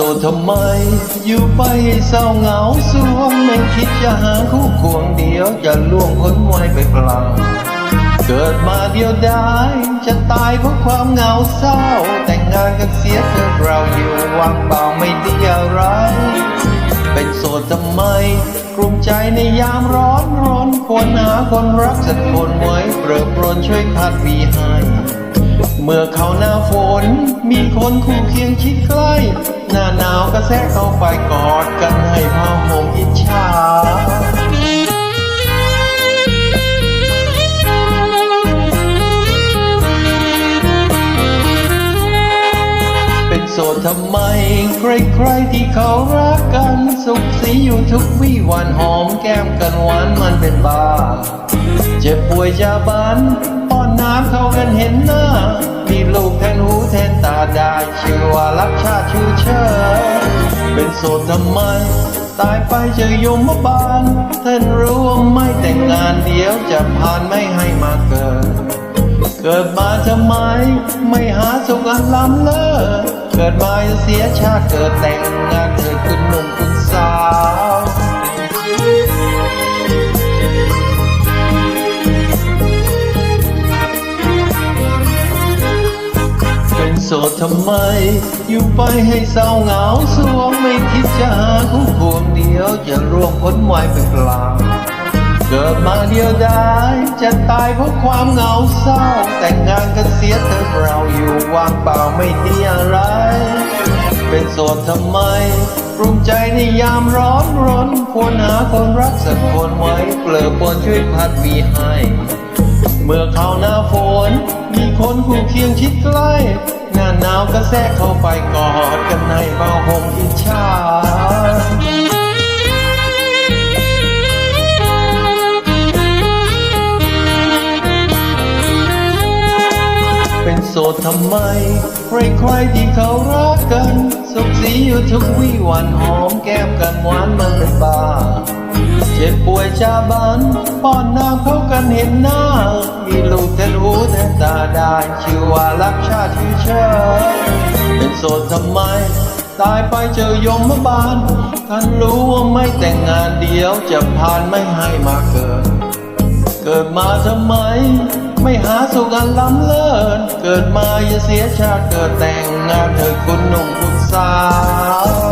สดทำไม อยู่ไปเศร้าเหงาสวงไม่คิดจะหาคู่ควงเดียวจะล่วงพ้นไว้ไปเปล่าเกิดมาเดียวดายจะตายเพราะความเหงาเศร้า แต่งงานกันเสียเธอเราอยู่วางเปล่าไม่ดีอะไร เป็นโสดทำไมกลุ่มใจในยามร้อนร้อนควรหาคนรักสักคนไว้เปรอะปรนช่วยพัดวีให้ เมื่อเขาหน้าฝนมีคนคู่เคียงชิดใกล้ หน้าหนาวก็แทรกเข้าไปกอดกันให้ผ้าห่มอิจฉาเป็นโสดทำไม ใครๆที่เขารักกัน สุขสีอยู่ทุกวี่วันหอมแก้มกันหวานมันเป็นบ้า เจ็บป่วยจาบันป้อนน้ำเข้ากันเห็นหน้ามีล เป็นโสดทำไม ตายไปจะยมบาลท่านรู้ว่าไม่แต่งงานเดียวจะผ่านไม่ให้มาเกิด เกิดมาทำไม ไม่หาสุขอันล้ำเลิศเกิดมาจะเสียชาติเกิดแต่งงานเกิดคุณหนุ่มคุณสาว โสดทำไม อยู่ไปให้เศร้าเหงาสวงไม่คิดจะหาคู่ควงเดียวจะร่วงพ้นไว้ไปเปล่าเกิดมาเดียวดายจะตายเพราะความเหงาเศร้า แต่งงานกันเสียเธอเราอยู่ว่างเปล่าไม่ดีอะไร เป็นโสดทำไมปรุงใจในยามร้อนร้อนควรหาคนรักสักคนไว้เปลือปนช่วยพัดวีให้ เมื่อเข้าหน้าฝนมีคนคู่เคียงชิดใกล้ หน้าหนาวก็แทรกเข้าไปกอดกันในเบาห่มอิจฉาเป็นโสดทำไม ใครๆที่เขารักกัน สุขสีอยู่ทุกวี่วันหอมแก้มกันหวานมันเป็นบ้า เจ็บป่วยชาบันป้อนน้ำเขากันเห็นหน้า มีลูกแทนหูแทนตาได้ชื่อว่ารักชาติชื่อเชิดเป็นโสดทำไม ตายไปเจอยมบาลท่านรู้ว่าไม่แต่งงานเดียวจะผ่านไม่ให้มาเกิด เกิดมาทำไม ไม่หาสุขอันล้ำเลิศเกิดมาอย่าเสียชาติเกิดแต่งงานเถิดคุณหนุ่มคุณสาว